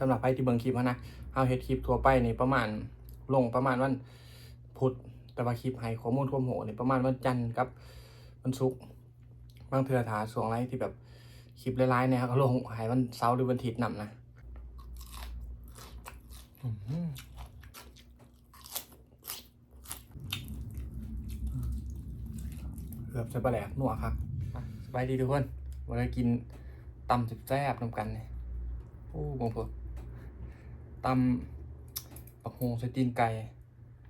สำหรับใครที่เบิ่งคลิปอะนะเอาเฮ็ดคลิปทั่วไปนี่ประมาณลงประมาณวันพุธแต่ว่าคลิปให้ข้อมูลควมโหนี่ประมาณวันจันทร์กับวันศุกร์บางเทื่อถาสวงไรที่แบบคลิปหลายๆเนี่ยก็ลงให้วันเสาร์หรือวันอาทิตย์นำนะอื้อหือเกือบจะปลาแหลกหนัวครับสบายดีทุกคนวันนี้กินตำสิบแซ่บนำกันเนี่ยโอ้บางคน ตำปักโฮงใส่ตีนไก่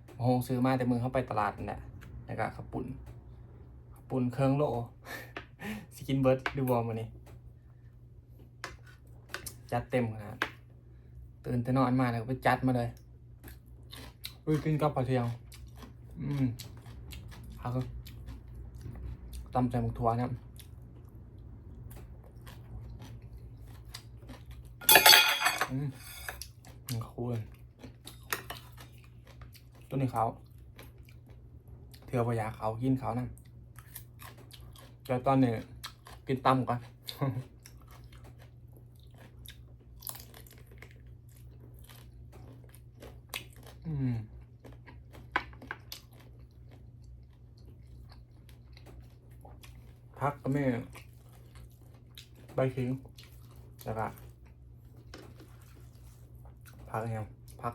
ปักโฮงซื้อมาแต่มือเข้าไปตลาดนั่นแหละแล้วก็ขับปุ่นขับปุ่นเครื่องโลสกินเบิร์ดดูวอร์มานี่จัดเต็มขนาดตื่นแต่นอนมาแล้วไปจัดมาเลยอุ้ยกินกับปลาเทียงอืมครับตำใส่หมกถั่วนะครับอืมอืม คูณตัวนี้เขาเถื่อปยาเขากินเขานั่นเดี๋ยวตอนนี้กินตำก่อนอืมพักก็ไม่ใบขิงแล้วก็ พักยังพัก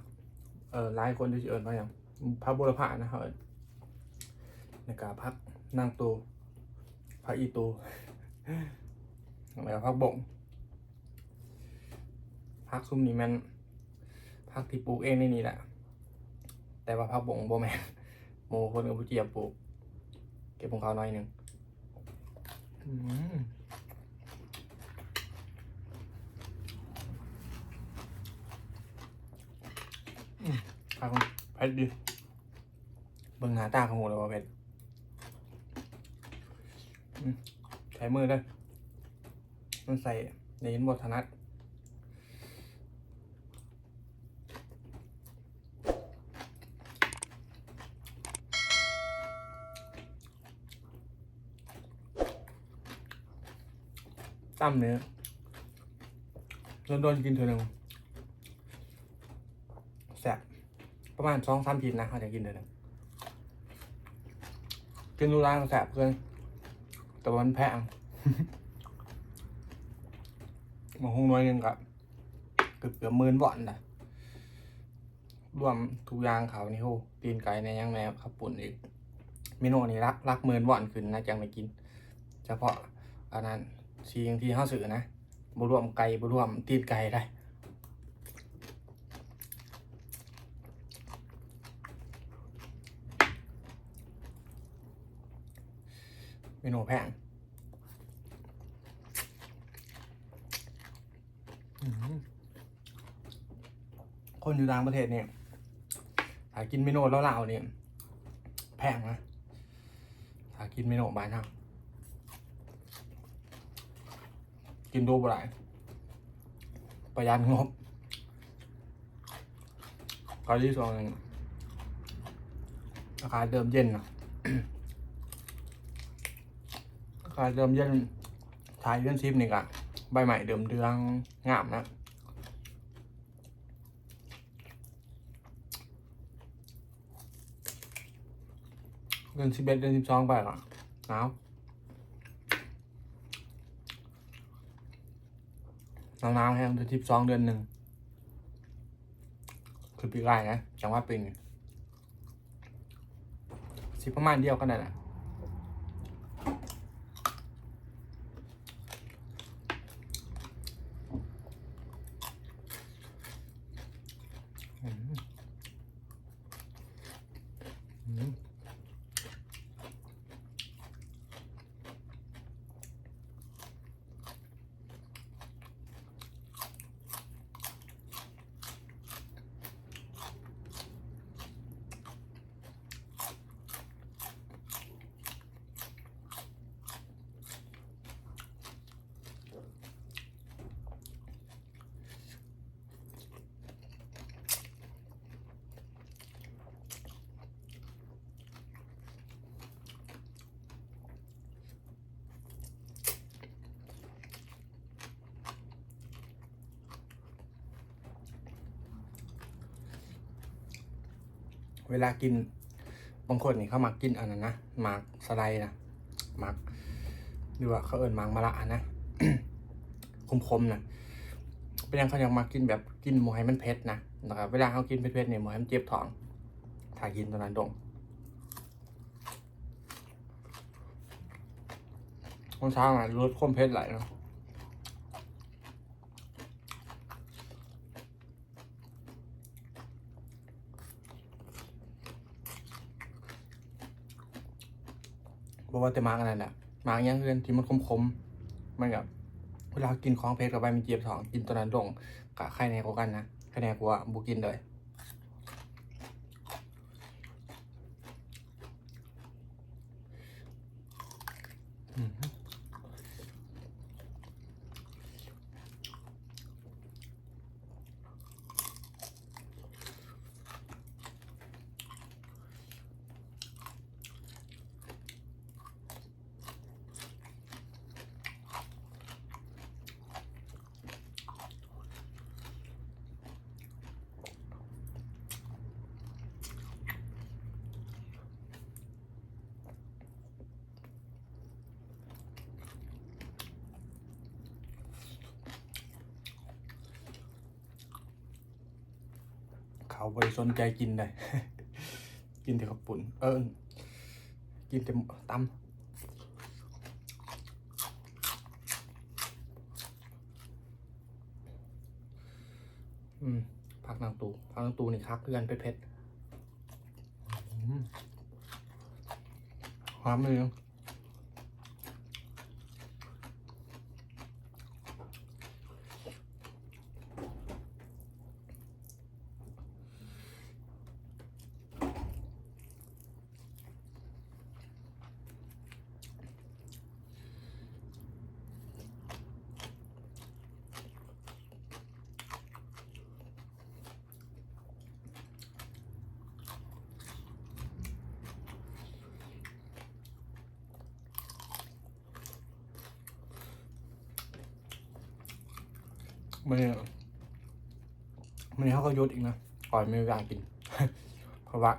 เออหลายคนที่สิเอิญว่าอย่างพักบุรพานะครับเอิญแล้วก็พักนั่งตูพักอีตูแล้วพักบงพักซุ้มนี่มันพักที่ปลูกเองในนี่แหละ แต่ว่าพักบงโบแมนโมคนกับผู้เจียบปลูก เก็บของเขาหน่อยหนึ่งอืม ครับผมเพชรดีเบิ่งหน้าตาของผมเลยว่าเพชรใช้มือได้มันใส่ในยินบทถนัดตั้มเนื้อโดนกินเถอหนึ่งแสบ ประมาณสองสามทีนนะเขาจะกินเถอะหนึ่งกินดูร้านแสบเพื่อนแต่วันแพงมาหงน้อยหนึงกับเกือบเกือบหมื่นบอนนะรวมทุกอย่างเขานี่โหตีนไก่ในยังแนวขับปุ่นอีกเมนูนี้รักรักหมื่นบอนขึ้นนะจังไปกิน เฉพาะอันนั้นสิ่งที่เขาสื่อนะบรวมไก่บรวมตีนไก่ได้ มนูแพงอื้อหือคนอยู่ต่างประเทศเนี่ยหากินเมนูเล่าๆเนี่ยแพงนะหากินเมนูบ้านเรากินดูบ่ได้ประหยัดงบกาที่สองหนึ่งราคาเดิมเย็นนะ ราคาเดิมเย็นทายเลื่อนชิปนี่กะใบใหม่เดิมเดืองงามนะเดือนสิบเอ็ดเดือนสิบสองไปก่อนหนาวหนาวๆแห้งเดือนสิบสองเดือนหนึ่งคือปีกายนะจังว่าเป็นสิประมาณเดียวกันนั่นแหละอืมอืม เวลากินบางคนนี่เขามักกินอันนั้นนะหมากสไลด์นะหมากหรือว่าเขาเอิญหมากมะละนะคมๆนะเป็นยังเขายังมากินแบบกินหมูให้มันเผ็ดนะนะครับเวลาเขากินเผ็ดๆเนี่ยหมูให้มันเจ็บท้องถ้ากินตอนนั้นดงตอนเช้าอะรสข้มเผ็ดไหลเนาะ บอกว่าแต่มากันนั่นแหละมาอย่างเงี้ยที่มันคมๆมันแบบเวลากินของเพชรกับไปมันเจ็บทองกินตอนนั้นลงกะไข่แนกว่ากันนะไข่แน่กว่าบุกินเลย เขาบริสนใจกินเลยกินแต่ขับปุ่น เออ กินแต่ตำอืมผักนางตูผักนางตูนี่คักเพื่อนเผ็ดๆอืมความเลยนะ มันเนี่ยมันเนี่ยเขาก็ยุดอีกนะปล่อยไม่มีเวลากิน เพราะว่า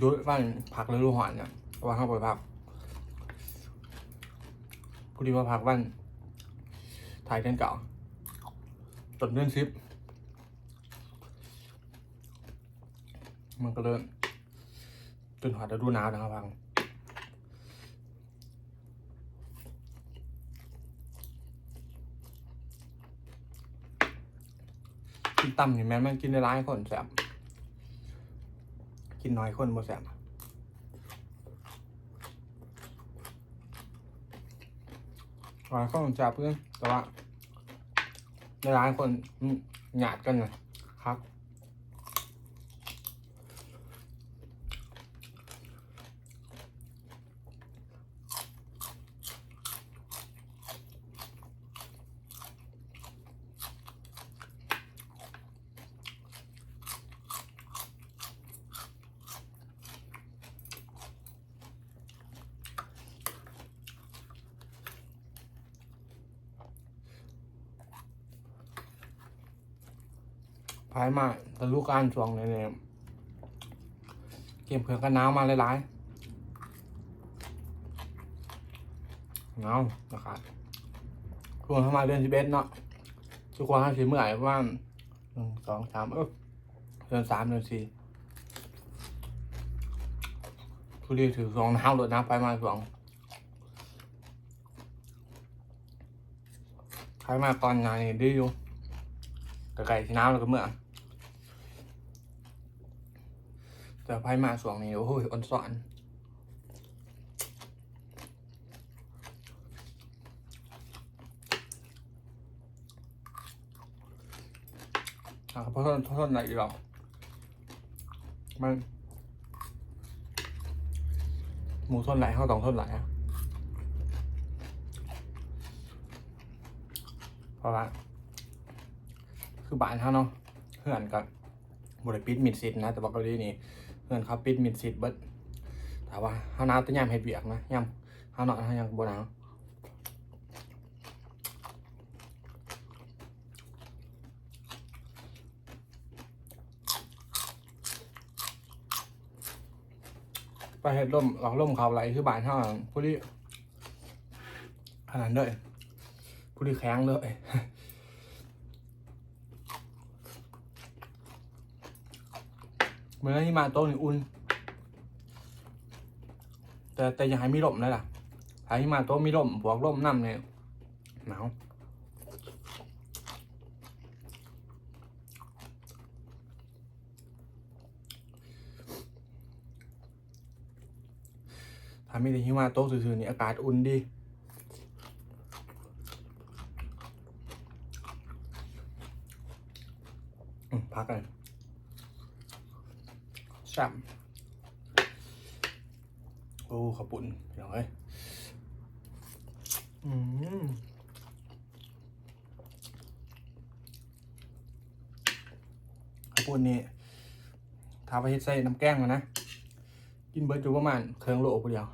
ยุดว่าผักเลยลูกหอนเนี่ยว่าเขาปล่อยผักพอดีว่าผักวันถ่ายเดือนเก่าจนเดือนซิป มันก็เริ่มจนหอดฤดูหนาวนะครับพัง กินต่ำนี่แม้มันกินได้ร้ายคนแสบกินน้อยคนบ่แสบร้ายคนแสบเพื่อนแต่ว่าในร้านคนหยาดกันนะครับ พายมาต่ลูกการช่วงนี้เนี่ยเกมเผือกกันหนาวมาหลายๆหนาวนะครับช่วงเข้ามาเดือนสิบเอ็ดเนาะทุกคนห้าสิบเมื่อไหร่ประมาหนึ่งสองสามเออเดือนสามเดือนสี่ทุเรียนถือสองน้ำรถน้ำไปมาสองใครมาตอนงานนี่ดีอยู่ ไก่ที่น้ำแล้วก็เมื่อแต่ไพ่มาสวงนี้โอ้ยอ่อนสอนอะเพราะทนทนไหนอีกหรอมันหมูทนไหลเข้าตองทนไหลอะเพราะ คือบ้านเขาเนาะเพื่อนกับบริปิดมิดซิดนะแต่บอกเกาหลีนี่เพื่อนเขาปิดมิดซิดเบิดแต่ว่าเขาน้าวแต่ยามเห็ดเบียกนะยามเขาหนาวเขายังบ่หนาวไปเห็ดล่มหลอกล่มเขาไรคือบ้านเขาผู้ที่ขนาดเลยผู้ที่แข็งเลย เหมือนที่มาโต้นี่อุ่น แต่แต่อยังให้มีลมเลยล่ะถ้าที่มาโต้มีลมบวกลมน้ำเนี่ยหนาวถ้ามีแต่หิมะโต๊ะซื่อๆนี่อากาศอุ่นดี อืมพักเลยช่ำโอ้ขอบปุ่นเดี๋ยวเอ้ยอืมขอบปุ่นนี่ทาไปเฮ็ด ใส่น้ำแกงมานะ กินเบิร์ดอยู่ประมาณเครื่องโลผู้เดียว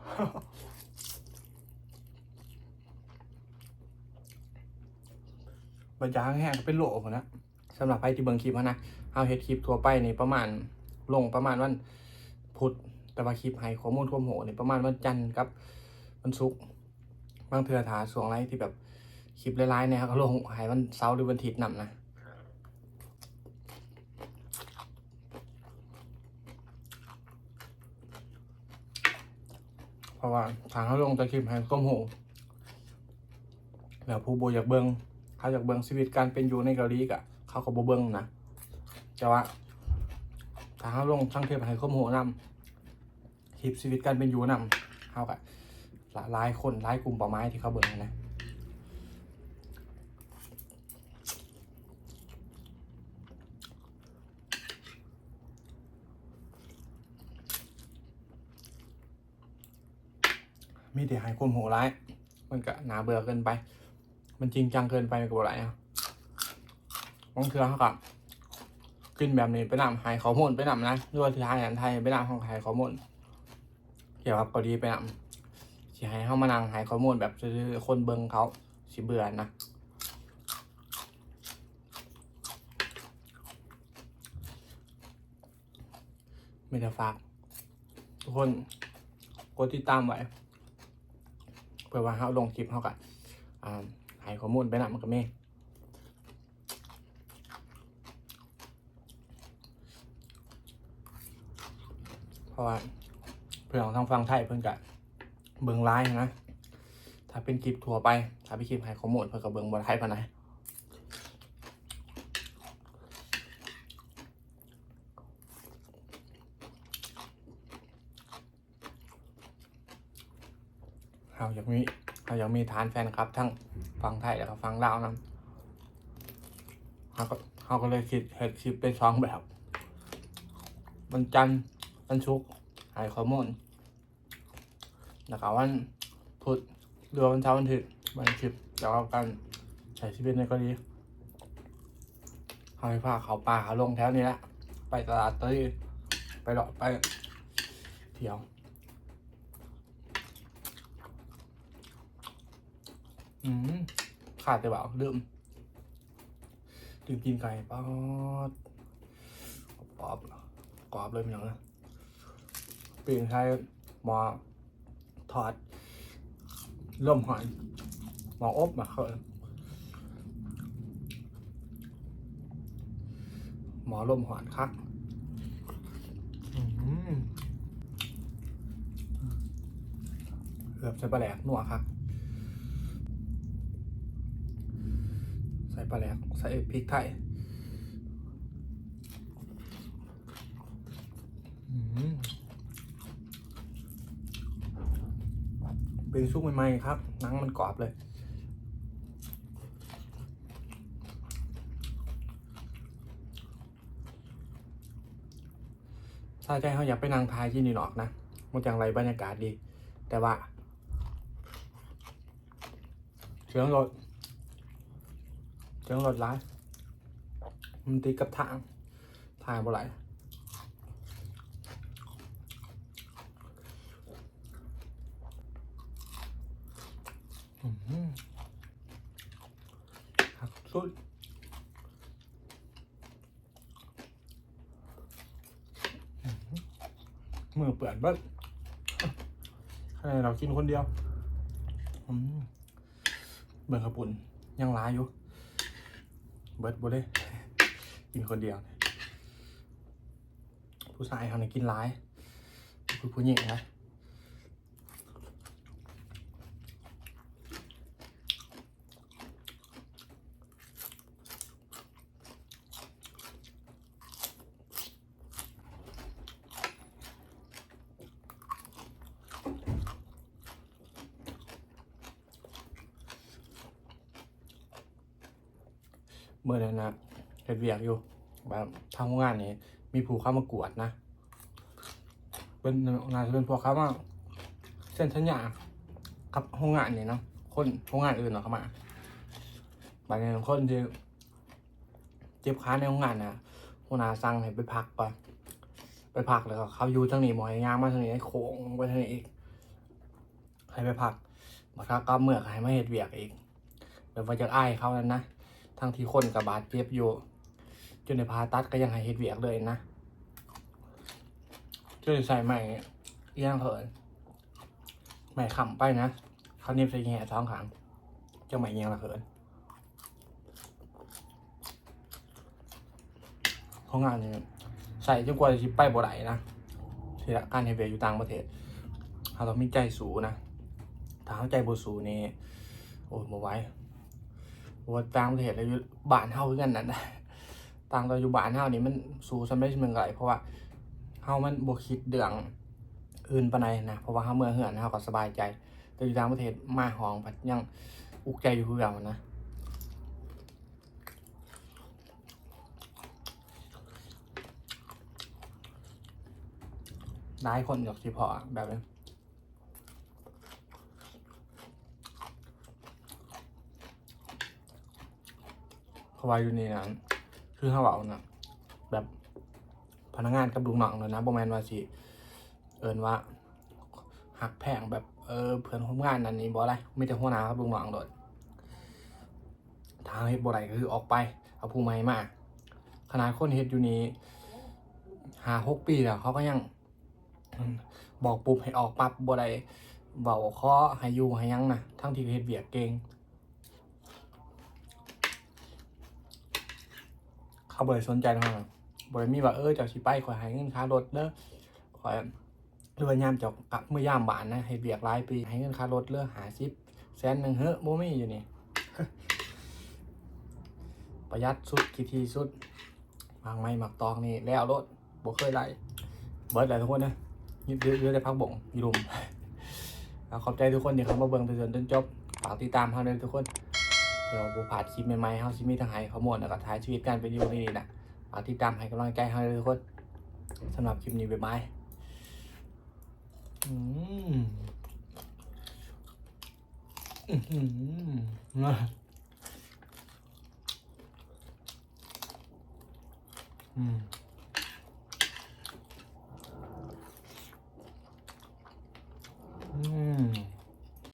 บรรยากาศแห้งเป็นโลหมนะสำหรับใครที่เบิงคลิปนะเอาเฮ็ดคลิปทั่วไปในประมาณลงประมาณวันพุธแต่ว่าคลิปให้ข้อมูลท่วมโหนี่ประมาณวันจันทร์กับวันศุกร์บางเทื่อถาสวงไรที่แบบคลิปหลายๆเนี่ยก็ลงให้วันเสาร์หรือวันอาทิตย์นำนะ ราะว่าทางเขาลงแต่คลิปให้ก้มโหแล้วผู้บอยากเบิงเขาอยากเบิงชีวิตการเป็นอยู่ในเกาหลีกะเขาก็บเบิงนะแต่ว่าทางเขาลงทั้งเทปให้ก้มโหนำคลิปชีวิตการเป็นอยู่นำเขากะหลายคนหลายกลุ่มเป้าไม้ที่เขาเบิงนะ มีแต่ให้ก้มโหร้าย มันก็หนาเบื่อเกินไป มันจริงจังเกินไปกับอะไรอะบางเทือเขากับกินแบบนี้ไปนำหายข้อมูลไปนำนะหรือว่าที่ทางานไทยไปนำของหายข้อมูลเกี่ยวกับเกาหลีไปนำสิให้เขามานั่งหายข้อมูลแบบคือคนเบิงเขาสิเบื่อนะไม่ได้ฝาก ทุกคนกดติดตามไว้ เพื่อว่าเขาลงคลิปเขากับหายข้อมูลไปนะมันก็มีเพราะว่าเพื่อนของทางฟังไทยเพื่อนกะเบิงไลน์นะ ถ้าเป็นคลิปทัวร์ไป ถ้าเป็นคลิปหายข้อมูลเพื่อนกับเบิงบนไทยปานะหนเขา อยากมีเขาอยากมีฐานแฟนคลับ ทั้งฟังไทยแล้วก็ฟังลาวนะเขาก็เขาก็เลยคิดเห็ดคลิปเป็นสองแบบวันจันทร์วันศุกร์ให้ข้อมูลแล้วก็วันพุธหรือดวันเช้าวันอาทิตย์วันคลิปเกี่ยวกับการใช้ชีวิตในเกาหลีเขาให้พาเขาป่าเขาลงแถวนี้แหละไปตลาดเตยไปหรอไปเที่ยว อืมขาดแต่แบบลืมลืมกินไก่ป๊อดกรอบกรอบเลยมันอย่างนั้นเปลี่ยนใช้หมอทอดร่มหอยหมออบมาเขาหมอร่มหอนครับอืมเกือบใช้ปลาแหลกนัวครับ ใส่ ปลาแหลกใส่พริกไทยเป็นซุปใหม่ๆครับ หนังมันกรอบเลยถ้าใจเขาอยากไปนั่งทายที่นิวยอร์กนะ มันจังไรบรรยากาศดี แต่ว่าเสียงรถ เสียงรถร้ายมันตีกับทางทางบ่ไหลอื้อหือหักสุดอื้อหือมือเปื่อนบิ้ลให้เรากินคนเดียวอืมเบิ่งขาวปุ่นยังร้ายอยู่ เบิร์ดบุเล่กินคนเดียว ผู้ชายเขาเนี่ยกินร้ายผู้ผู้หญิงนะ เมื่อนั้นะเฮ็ดเวียกอยู่แบบทำงงานนี้มีผู้เข้ามากวดนะ เป็นงานจะเป็นพวกเขาว่าเส้นสัญญากับห้องงานนี่เนาะคนห้องงานอื่นเนาะเข้ามาบางอย่างคนที่เจ็บขาในห้องงานนะหัวหน้าสั่งให้ไปพักไปไปพักแล้วก็เขาอยู่ทางนี้หมอยยางมาทางนี้ให้โค้งไปทางนี้อีกให้ไปพักมาถ้าก็เมื่อให้มาเฮ็ดเวียกอีกแบบว่าจะอ้ายเขานั้นนะ ทั้งที่คนกับบาดเจ็บอยู่จนในพาตัดก็ยังให้เฮ็ดเวียกเลยนะจนใส่ใหม่เอียงเหินใหม่ขำไปนะเขาเนียบใส่แง่ท้องขางจะใหม่เอียงละเหินของงานนี่ใส่จนกว่าจะไปบ่ได้นะทีละการเฮ็ดเวียกอยู่ต่างประเทศเราต้องมีใจสูนะถ้าเขาใจบ่สูนี่โอ้ยบ่ไหว ว่าต่างประเทศแล้วอยู่บ้านเฮาคือกันนั่นนะต่างตัวอยู่บ้านเฮานี่มันสู้สำเร็จเมืองไกเพราะว่าเฮามันบ่คิดเรื่องอื่นปานใดนะเพราะว่าเฮาเมื่อเฮือนเฮาก็สบายใจ แต่อยู่ต่างประเทศมาห้องพัดยังอุกใจอยู่คือเก่านะได้คนอยากสิพอแบบนี้ เพราะว่าอยู่นี่นะคือเขาเอานะแบบพนักงานกับลูกน้องเลยนะบอแมนว่าสิเอินว่าหักแพงแบบเออเพื่อนร่วมงานนั่นนี่บออะไรไม่แต่หัวหน้าครับลูกน้องโดดทางเฮ็ดบ่ไรก็คือออกไป เอาผู้ใหม่มาขนาดคนเฮ็ดอยู่นี้หาหกปีแล้วเขาก็ยัง บอกปุ๊บให้ออกปั๊บบ่ได้เบาข้อให้อยู่ให้ยังนะทั้งที่เฮ็ดเบียกเก่ง เขาบริสนใจนะบริมีว่าเออเจ้าสิไปขอยให้เงินค่ารถเด้อขอเรือยามเจ้ากลับเมื่อยามบานนะให้เบียกหลายปีให้เงินค่ารถเลือหาสิบแสนหนึ่งเฮ้อโมมี่อยู่นี่ประหยัดสุดกี่ทีสุดวางไม้หมักตองนี่แล้วรถบ่เคยไล่เบิร์ดอะไรทุกคนนะยืดเยอะได้พักบ่งอยุมแล้วขอบใจทุกคนที่เข้ามาเบิ่งจนจนจบฝากติดตามเฮาเลยทุกคน เดี๋ยวบูผาดคลิปใหม่ๆเขาชิมีทางไห้เขาหมดแล้วก็ท้ายชีวิตการเป็นอยู่นี่นะฝากติดตามให้กำลังใจให้เลยทุกคนสำหรับคลิปนี้บ๊ายบอืมอืมอืมอืม